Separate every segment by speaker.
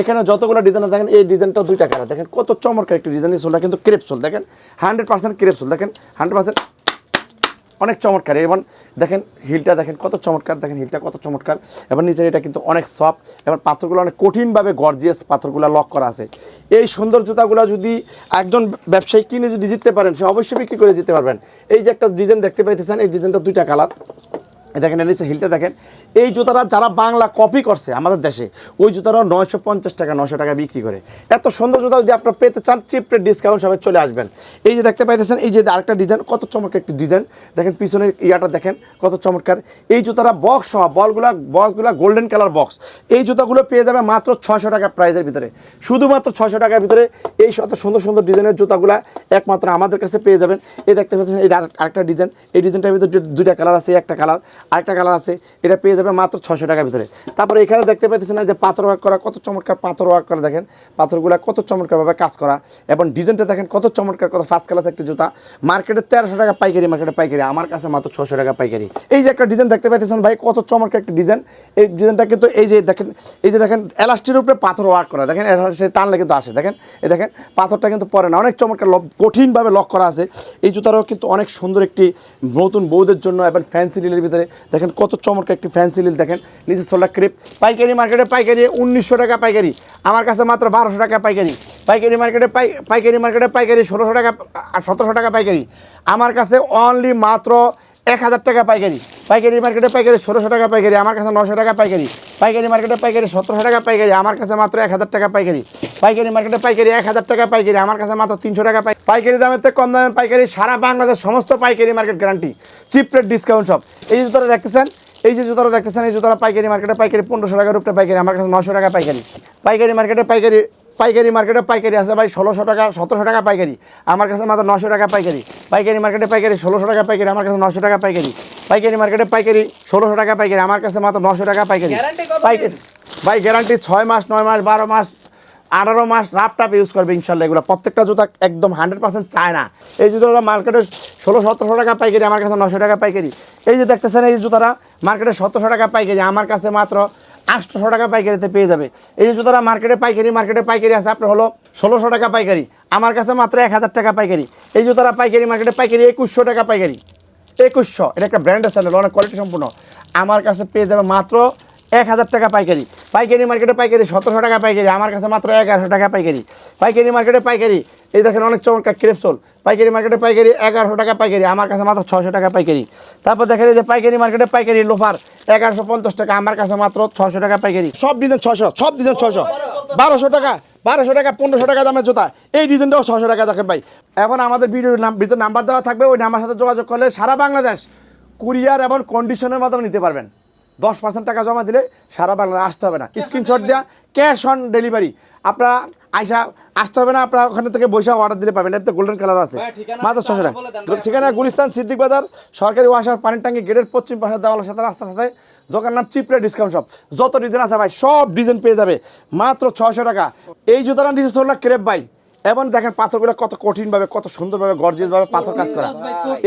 Speaker 1: এখানে যতগুলো ডিজাইন দেখেন এই ডিজাইনটা দুইটা কালার। দেখেন কত চমৎকার একটি ডিজাইন সোলটা কিন্তু ক্রেপ সোল দেখেন। হান্ড্রেড পার্সেন্ট ক্রেপ সোল দেখেন। হান্ড্রেড পার্সেন্ট অনেক চমৎকার। এবং দেখেন হিলটা, দেখেন কত চমৎকার, দেখেন হিলটা কত চমৎকার। এবং নিচের এটা কিন্তু অনেক সফট এবং পাথরগুলো অনেক কঠিনভাবে গর্জিয়াস পাথরগুলো লক করা আছে। এই সুন্দর জুতাগুলো যদি একজন ব্যবসায়ী কিনে যদি জিততে পারেন, সে অবশ্যই বিক্রি করে দিতে পারবেন। এই যে একটা ডিজাইন দেখতে পাইতেছেন, এই ডিজাইনটা দুইটা কালার। দেখেন এর নিচে হিলটা দেখেন। এই জুতাটা যারা বাংলা কপি করছে আমাদের দেশে, ওই জুতাটা নয়শো পঞ্চাশ টাকা নশো টাকা বিক্রি করে। এত সুন্দর জুতা যদি আপনারা পেতে চান চিপ ডিসকাউন্ট সবাই চলে আসবেন। এই যে দেখতে পাইতেছেন, এই যে আরেকটা ডিজাইন কত চমৎকার একটি ডিজাইন দেখেন, পিছনের ইয়াটা দেখেন, কত চমৎকার। এই জুতাটা বক্স সহ, বলগুলা বক্সগুলা গোল্ডেন কালার বক্স এই জুতাগুলো পেয়ে যাবে মাত্র ছশো টাকা প্রাইজের ভিতরে। শুধুমাত্র ছশো টাকার ভিতরে এই শত সুন্দর সুন্দর ডিজাইনের জুতাগুলা একমাত্র আমাদের কাছে পেয়ে যাবেন। এই দেখতে পাচ্ছেন, এই আর- আরেকটা ডিজাইন এই ডিজাইনটার ভিতরে দুইটা কালার আছে, একটা কালার আরেকটা কালার আছে, এটা পেয়ে যাবে মাত্র ছশো টাকার ভিতরে। তারপরে এখানে দেখতে পাচ্ছেন যে পাথর ওয়ার্ক করা, কত চমৎকার পাথর ওয়ার্ক করা দেখেন। পাথরগুলো কত চমৎকারভাবে কাজ করা এবং ডিজাইনটা দেখেন কত চমৎকার, কত ফার্স্ট ক্লাস একটা জুতা। মার্কেটে তেরোশো টাকা পাইকারি, মার্কেটে পাইকারি, আমার কাছে মাত্র ছশো টাকা পাইকারি। এই যে একটা ডিজাইন দেখতে পাইতেছেন ভাই, কত চমৎকার একটা ডিজাইন। এই ডিজাইনটা কিন্তু এই যে দেখেন, এই যে দেখেন এলাস্টির উপরে পাথর ওয়ার্ক করা, দেখেন সে টানলে কিন্তু আসে, দেখেন। এই দেখেন, পাথরটা কিন্তু পরে না, অনেক চমৎকার কঠিনভাবে লক করা আছে। এই জুতারও কিন্তু অনেক সুন্দর একটি নতুন বৌদের জন্য এবং ফ্যান্সি লিলের ভিতরে দেখেন কত চমৎকার একটি ফ্যান্সি লিল দেখেন। নিচে সোলার ক্রিপ পাইকারি মার্কেটে পাইকারি উনিশশো টাকা পাইকারি। আমার কাছে মাত্র বারোশো টাকা পাইকারি। পাইকারি মার্কেটে পাই পাইকারি মার্কেটে পাইকারি ষোলোশো টাকা সতেরোশো টাকা পাইকারি। আমার কাছে অনলি মাত্র এক হাজার টাকা পাইকারি। পাইকারি মার্কেটে পাইকারি ষোলোশো টাকা পাইকারি। আমার কাছে নশো টাকা পাইকারি। পাইকারি মার্কেটে পাইকারি সতেরোশো টাকা পাইকারি, আমার কাছে মাত্র এক হাজার টাকা পাইকারি। পাইকারি মার্কেটে পাইকারি এক হাজার টাকা পাইকারি, আমার কাছে মাত্র তিনশো টাকা পাই পাইকারি দামের থেকে কম দামে পাইকারি সারা বাংলাদেশ সমস্ত পাইকারি market guarantee cheap rate discount সব এই যে জুতোটা দেখতেছেন, এই যে জুতোটা দেখতেছেন, এই জুতোটা পাইকারি মার্কেটে পাইকারি পনেরোশো টাকার উপরে পাইকারি, আমার কাছে নশো টাকা পাইকারি। পাইকারি মার্কেটে পাইকারি পাইকারি মার্কেটে পাইকারি আছে ভাই ষোলোশো টাকা, সতেরোশো টাকা পাইকারি। আমার কাছে মাত্র নশো টাকা পাইকারি। পাইকারি মার্কেটে পাইকারি ষোলোশো টাকা পাইকারি, আমার কাছে নশো টাকা পাইকারি। পাইকারি মার্কেটে পাইকারি ষোলোশো টাকা পাইকারি আমার কাছে মাত্র নশো টাকা পাইকারি। পাইকারি ভাই গ্যারান্টি ছয় মাস নয় মাস বারো মাস আঠারো মাস রাপ টাপ ইউজ করবে ইনশাল্লাহ এগুলো। প্রত্যেকটা জুতা একদম হান্ড্রেড পার্সেন্ট চায় না। এই জুতোটা মার্কেটে ষোলো সতেরোশো টাকা পাইকারি আমার কাছে নশো টাকা পাইকারি। এই যে দেখতেছেন এই জুতাটা মার্কেটে সতেরোশো টাকা পাইকারি আমার কাছে মাত্র আটশোশো টাকা পাইকারিতে পেয়ে যাবে। এই যে জুতোটা মার্কেটে পাইকারি মার্কেটে পাইকারি আছে আপনার হলো ষোলোশো টাকা পাইকারি আমার কাছে মাত্র এক হাজার টাকা পাইকারি। এই জুতোটা পাইকারি মার্কেটে পাইকারি একুশশো টাকা পাইকারি। একুশশো। এটা একটা ব্র্যান্ডের স্যান্ডেল অনেক কোয়ালিটি সম্পূর্ণ। আমার কাছে পেয়ে যাবে মাত্র এক হাজার টাকা পাইকারি। পাইকারি মার্কেটে পাইকারি, সতেরোশো টাকা পাইকারি, আমার কাছে মাত্র এগারোশো টাকা পাইকারি। পাইকারি মার্কেটে পাইকারি, এই দেখেন অনেক চমৎকার ক্রেপসোল পাইকারি মার্কেটে পাইকারি, এগারোশো টাকা পাইকারি, আমার কাছে মাত্র ছশো টাকা পাইকারি। তারপর দেখেন যে পাইকারি মার্কেটে পাইকারি লোফার এগারোশো পঞ্চাশ টাকা, আমার কাছে মাত্র ছশো টাকা পাইকারি। সব ডিজাইন ছশো সব ডিজাইন ছশো বারোশো টাকা বারোশো টাকা, পনেরোশো টাকা দামের জুতা। এই ডিজাইনটাও ছশো টাকা দেখেন ভাই। এখন আমাদের ভিডিওর নাম ভিতরে নাম্বার দেওয়া থাকবে, ওই নাম্বার সাথে যোগাযোগ করলে সারা বাংলাদেশ কুরিয়ার এবং কন্ডিশনের মাধ্যমে নিতে পারবেন। দশ পার্সেন্ট টাকা জমা দিলে সারা বাংলাদেশ আসতে হবে না। স্ক্রিনশট দেওয়া ক্যাশ অন ডেলিভারি আপনারা আইসা আসতে হবে না আপনারা ওখানে থেকে বসে অর্ডার দিলে পাবেন। এতে গোল্ডেন কালার আছে। মাত্র ছশো টাকা। ঠিকানা গুলিস্তান সিদ্দিক বাজার সরকারি ওয়াসার পানির টাঙ্কি গেটের পশ্চিম পাশে দেওয়ালের সাথে রাস্তার সাথে। দোকান নাম চিপরে ডিসকাউন্ট সব যত ডিজাইন আছে ভাই সব ডিজাইন পেয়ে যাবে। মাত্র ছশো টাকা। এই জুতাটা নিচে চললা ক্রেপ ভাই। এবং দেখেন পাথরগুলো কত কঠিনভাবে কত সুন্দরভাবে গর্জিয়াসভাবে পাথর কাজ করা।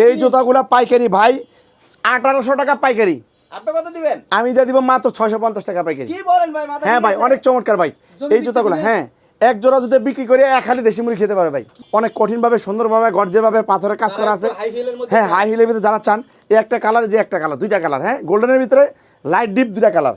Speaker 1: এই জুতাগুলো পাইকারি ভাই আঠারোশো টাকা পাইকারি।
Speaker 2: আপনি কত দিবেন?
Speaker 1: আমি দিয়ে দিব মাত্র ছয়শো পঞ্চাশ টাকা পাই
Speaker 2: কি বলেন ভাই মাথা
Speaker 1: হ্যাঁ ভাই অনেক চমৎকার ভাই। এই জুতাগুলো হ্যাঁ। এক জোড়া জুতো বিক্রি করে এক হালি দেশি মুড়ি খেতে পারে ভাই। অনেক কঠিনভাবে সুন্দরভাবে গর্জেভাবে পাথরের কাজ করা আছে। হ্যাঁ হাই হিলের ভিতরে যারা চান এই একটা কালার যে একটা কালার দুইটা কালার হ্যাঁ গোল্ডেনের ভিতরে লাইট ডিপ দুইটা কালার